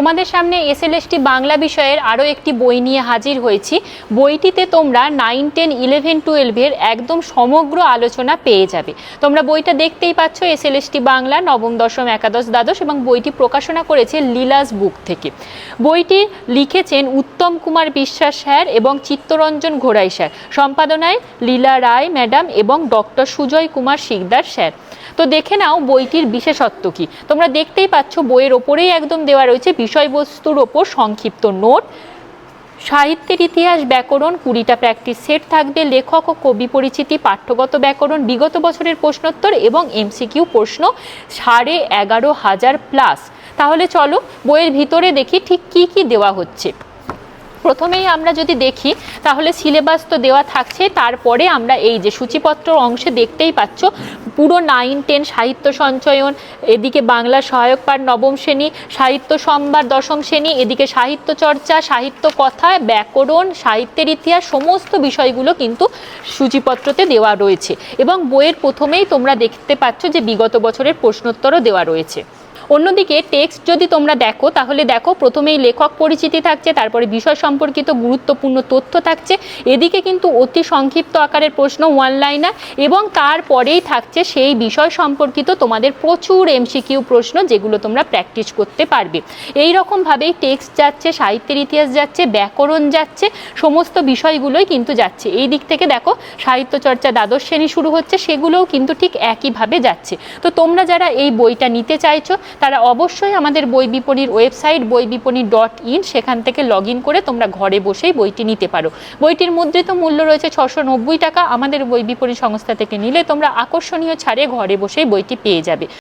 তোমাদের সামনে এসএলএসটি বাংলা বিষয়ের আরও একটি বই নিয়ে হাজির হয়েছি। বইটিতে তোমরা নাইন, টেন, ইলেভেন টুয়েলভের একদম সমগ্র আলোচনা পেয়ে যাবে। তোমরা বইটা দেখতেই পাচ্ছ, এসএলএসটি বাংলা, নবম, দশম, একাদশ, দ্বাদশ এবং বইটি প্রকাশনা করেছে লীলাস বুক থেকে। বইটি লিখেছেন উত্তম কুমার বিশ্বাস স্যার এবং চিত্তরঞ্জন ঘোড়াই স্যার। সম্পাদনায় লীলা রায় ম্যাডাম এবং ডক্টর সুজয় কুমার শিকদার স্যার। তো দেখে নাও বইটির বিশেষত্ব কি। তোমরা দেখতেই পাচ্ছ বইয়ের ওপরেই একদম দেওয়া রয়েছে বিষয়বস্তুর ওপর সংক্ষিপ্ত নোট। সাহিত্যের ইতিহাস ব্যাকরণ, কুড়িটা প্র্যাকটিস সেট থাকবে, লেখক ও কবি পরিচিতি, পাঠ্যগত ব্যাকরণ, বিগত বছরের প্রশ্নোত্তর এবং এমসিকিউ প্রশ্ন সাড়ে এগারো হাজার প্লাস তাহলে চলো বইয়ের ভিতরে দেখি ঠিক কি কি দেওয়া হচ্ছে। প্রথমেই আমরা যদি দেখি, তাহলে সিলেবাস তো দেওয়া থাকছে, তারপরে আমরা এই যে সূচিপত্র অংশে দেখতেই পাচ্ছ। পুরো নাইন টেন সাহিত্য সঞ্চয়ন, এদিকে বাংলা সহায়ক পাঠ নবম শ্রেণি, সাহিত্য সম্ভার দশম শ্রেণি, এদিকে সাহিত্য চর্চা, সাহিত্য কথা, ব্যাকরণ, সাহিত্যের ইতিহাস, সমস্ত বিষয়গুলো কিন্তু সূচিপত্রতে দেওয়া রয়েছে। এবং বইয়ের প্রথমেই তোমরা দেখতে পাচ্ছ যে বিগত বছরের প্রশ্নোত্তরও দেওয়া রয়েছে। অন্যদিকে টেক্সট যদি তোমরা দেখো, তাহলে দেখো প্রথমেই লেখক পরিচিতি থাকছে, তারপরে বিষয় সম্পর্কিত গুরুত্বপূর্ণ তথ্য থাকছে, এদিকে কিন্তু অতি সংক্ষিপ্ত আকারের প্রশ্ন ওয়ান লাইনার এবং তারপরেই থাকছে সেই বিষয় সম্পর্কিত তোমাদের প্রচুর এমসিকিউ প্রশ্ন যেগুলো তোমরা প্র্যাকটিস করতে পারবে। এই রকমভাবেই টেক্সট যাচ্ছে, সাহিত্যের ইতিহাস যাচ্ছে, ব্যাকরণ যাচ্ছে, সমস্ত বিষয়গুলোই কিন্তু যাচ্ছে। এই দিক থেকে দেখো, সাহিত্য চর্চা দ্বাদশ শ্রেণি শুরু হচ্ছে, সেগুলোও কিন্তু ঠিক একইভাবে যাচ্ছে। তো তোমরা যারা এই বইটা নিতে চাইছো তারা অবশ্যই আমাদের বই বিপণীর ওয়েবসাইট বই বিপণি ডট ইন সেখান থেকে লগ ইন করে তোমরা ঘরে বসেই বইটি নিতে পারো। বইটির মুদ্রিত মূল্য রয়েছে ছশো নব্বই টাকা। আমাদের বই বিপণী সংস্থা থেকে নিলে তোমরা আকর্ষণীয় ছাড়ে ঘরে বসেই বইটি পেয়ে যাবে।